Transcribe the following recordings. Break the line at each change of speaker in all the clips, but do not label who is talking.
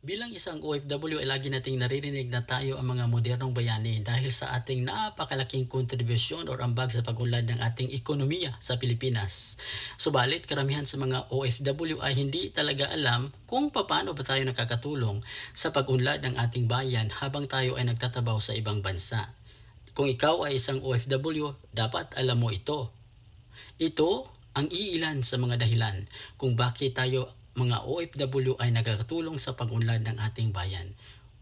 Bilang isang OFW ay lagi nating naririnig na tayo ang mga modernong bayani dahil sa ating napakalaking kontribusyon o ambag sa pagunlad ng ating ekonomiya sa Pilipinas. Subalit, karamihan sa mga OFW ay hindi talaga alam kung paano ba tayo nakakatulong sa pagunlad ng ating bayan habang tayo ay nagtatabaw sa ibang bansa. Kung ikaw ay isang OFW, dapat alam mo ito. Ito ang iilan sa mga dahilan kung bakit tayo mga OFW ay nagkakatulong sa pag-unlad ng ating bayan.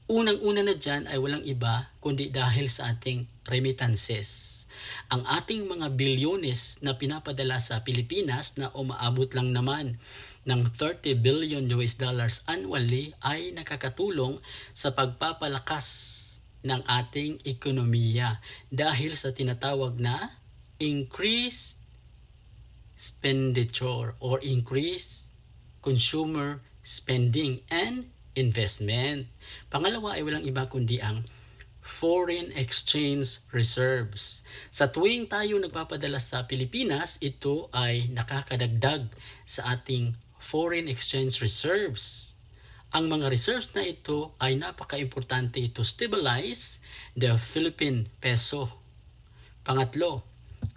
Unang-una na dyan ay walang iba kundi dahil sa ating remittances. Ang ating mga bilyones na pinapadala sa Pilipinas na umaabot lang naman ng 30 billion US dollars annually ay nakakatulong sa pagpapalakas ng ating ekonomiya dahil sa tinatawag na increased expenditure or increased consumer spending and investment. Pangalawa ay walang iba kundi ang foreign exchange reserves. Sa tuwing tayo nagpapadala sa Pilipinas, ito ay nakakadagdag sa ating foreign exchange reserves. Ang mga reserves na ito ay napaka-importante to stabilize the Philippine peso. Pangatlo,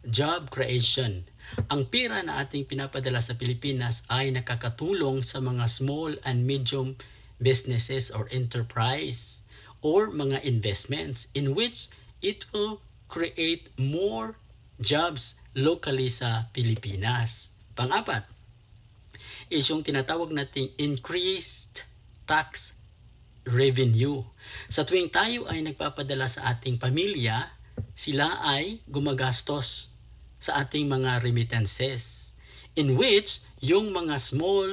job creation. Ang pera na ating pinapadala sa Pilipinas ay nakakatulong sa mga small and medium businesses or enterprise or mga investments in which it will create more jobs locally sa Pilipinas. Pangapat, is yung tinatawag nating increased tax revenue. Sa tuwing tayo ay nagpapadala sa ating pamilya, sila ay gumagastos sa ating mga remittances in which yung mga small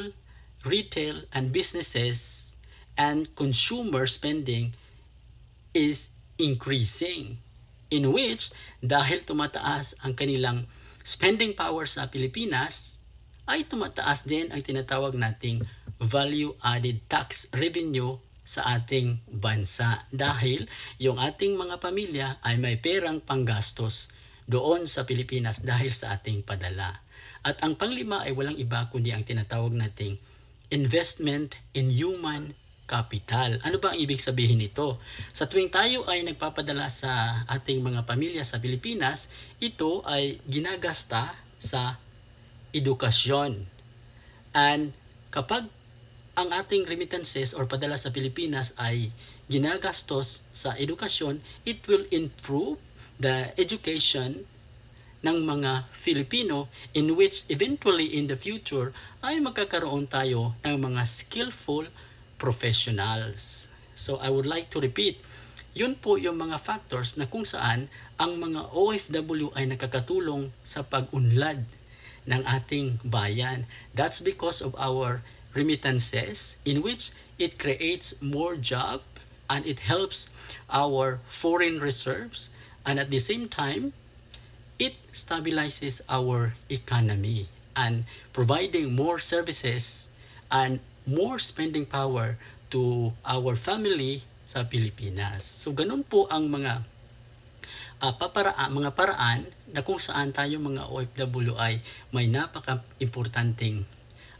retail and businesses and consumer spending is increasing. In which dahil tumataas ang kanilang spending power sa Pilipinas ay tumataas din ang tinatawag nating value added tax revenue sa ating bansa. Dahil yung ating mga pamilya ay may perang panggastos doon sa Pilipinas dahil sa ating padala. At ang panglima ay walang iba kundi ang tinatawag nating investment in human capital. Ano ba ang ibig sabihin nito? Sa tuwing tayo ay nagpapadala sa ating mga pamilya sa Pilipinas, ito ay ginagasta sa edukasyon. And kapag ang ating remittances or padala sa Pilipinas ay ginagastos sa edukasyon, it will improve the education ng mga Filipino in which eventually in the future ay magkakaroon tayo ng mga skillful professionals. So I would like to repeat, yun po yung mga factors na kung saan ang mga OFW ay nakakatulong sa pag-unlad ng ating bayan. That's because of our remittances in which it creates more job and it helps our foreign reserves and at the same time it stabilizes our economy and providing more services and more spending power to our family sa Pilipinas. So ganun po ang mga uh, paparaan, mga paraan na kung saan tayo mga OFW ay may napaka-importanting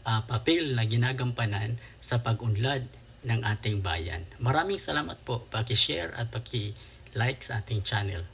uh, papel na ginagampanan sa pag-unlad ng ating bayan. Maraming salamat po. Paki-share at paki-like sa ating channel.